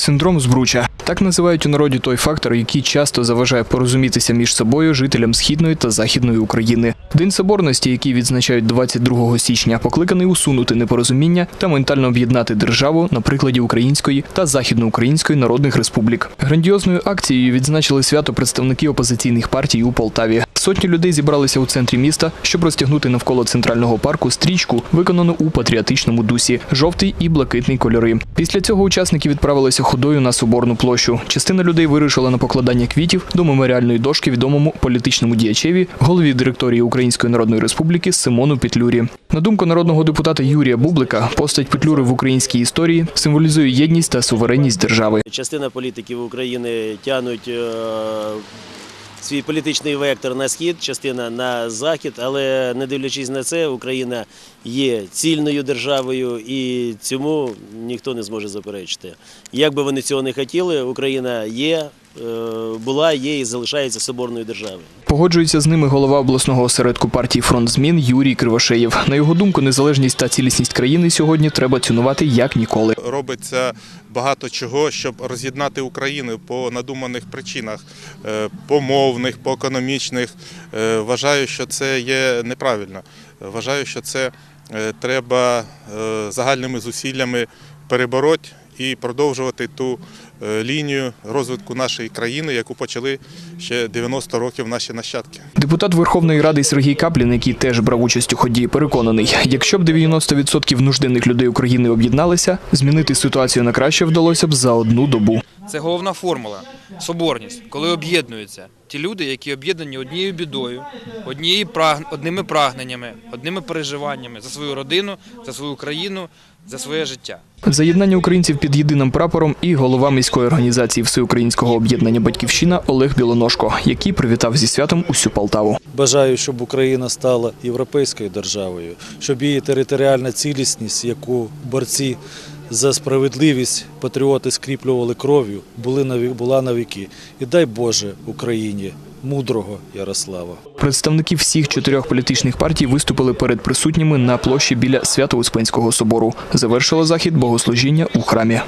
Синдром збруча так називають у народі той фактор, який часто заважає порозумітися між собою жителям східної та західної України. День соборності, який відзначають 22 січня, покликаний усунути непорозуміння та ментально об'єднати державу на прикладі української та західноукраїнської народних республік. Грандіозною акцією відзначили свято представники опозиційних партій у Полтаві. Сотні людей зібралися у центрі міста, щоб розтягнути навколо центрального парку стрічку, виконану у патріотичному дусі жовтий і блакитний кольори. Після цього учасники відправилися ходою на соборну площу. Частина людей вирушила на покладання квітів до меморіальної дошки відомому політичному діячеві, голові директорії Української Народної Республіки Симону Петлюрі. На думку народного депутата Юрія Бублика, постать Петлюри в українській історії символізує єдність та суверенність держави. Частина політиків України тягнуть е, свій політичний вектор на схід, частина на захід, але не дивлячись на це, Україна є цільною державою і цьому ніхто не зможе заперечити. Як би вони цього не хотіли, Україна є, була, є і залишається соборною державою. Погоджується з ними голова обласного осередку партії Фронт змін Юрій Кривошеєв. На його думку, незалежність та цілісність країни сьогодні треба цінувати як ніколи. робиться багато чого, щоб роз'єднати Україну по надуманих причинах, е, по мовних, по економічних. Е, Вважаю, що це є неправильно. Вважаю, що це е, треба е, загальними зусиллями перебороти і продовжувати ту е, лінію розвитку нашої країни, яку почали ще 90 років наші нащадки. Депутат Верховної Ради Сергій Каплін, який теж брав участь у ході, переконаний, якщо б 90% нужденних людей України об'єдналися, змінити ситуацію на краще вдалося б за одну добу. Це головна формула соборність, коли об'єднуються ті люди, які об'єднані однією бідою, однією праг... одними прагненнями, одними переживаннями за свою родину, за свою країну, за своє життя. Заєднання українців під єдиним прапором і голова міської організації Всеукраїнського об'єднання Батьківщина Олег Білоножко, який привітав зі святом усю Полтаву. Бажаю, щоб Україна стала європейською державою, щоб її територіальна цілісність, яку борці за справедливість патріоти скріплювали кров'ю, була на віки. І дай Боже Україні мудрого Ярослава. Представники всіх чотирьох політичних партій виступили перед присутніми на площі біля Свято-Успенського собору. Завершило захід богослужіння у храмі.